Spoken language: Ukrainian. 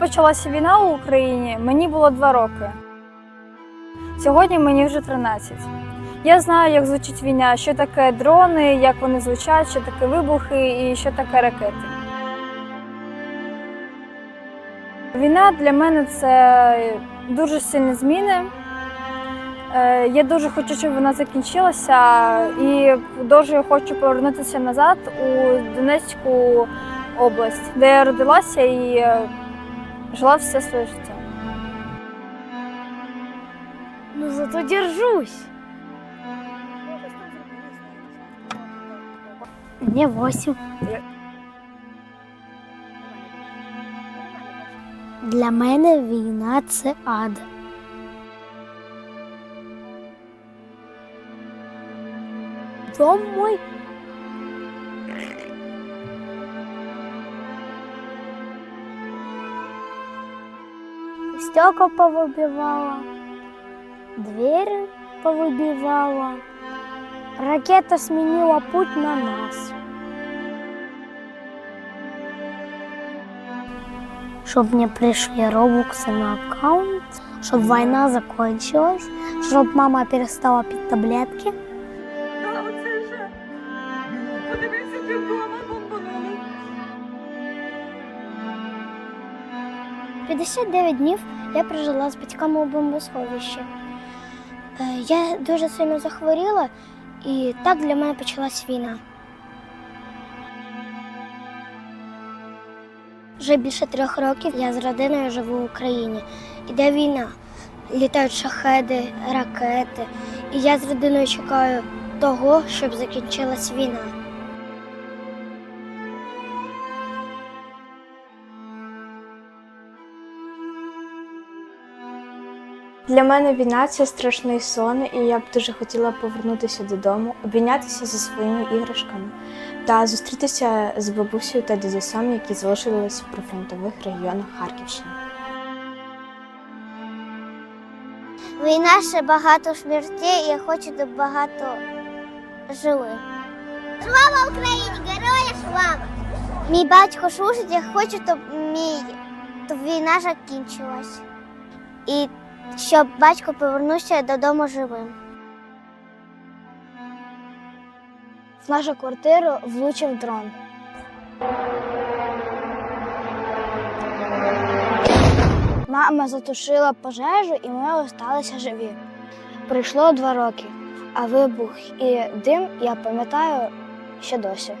почалася війна в Україні, мені було два роки. Сьогодні мені вже 13. Я знаю, як звучить війна, що таке дрони, як вони звучать, що таке вибухи і що таке ракети. Війна для мене це дуже сильні зміни. Е, Я дуже хочу, щоб вона закінчилася, і дуже хочу повернутися назад у Донецьку область, де я родилася і е, жила все своє життя. Ну зато держусь. Мне восемь. Для мене війна це ад. Дом мой. Стекла повыбивала, двери повыбивала. Ракета сменила путь на нас. Щоб мне пришли робоксы на аккаунт, щоб война закончилась, щоб мама перестала пить таблетки. Та оце же. Подивися, ти 59 днів я прожила з батьками у бомбосховищі. Е, Я дуже сильно захворіла, і так для мене почалась війна. Вже більше трьох років я з родиною живу в Україні. Іде війна, літають шахеди, ракети. І я з родиною чекаю того, щоб закінчилась війна. Для мене війна це страшний сон, і я б дуже хотіла повернутися додому, обійнятися зі своїми іграшками та зустрітися з бабусею та дідусем, які залишилися в прифронтових регіонах Харківщини. Війна ще багато смертей, і я хочу до багато живих. Слава Україні! Героя слава! Мій батько служить, я хочу, щоб мій війна закінчилась. І щоб батько повернувся додому живим. В нашу квартиру влучив дрон. Мама затушила пожежу і ми залишилися живі. Пройшло два роки, а вибух і дим я пам'ятаю ще досі.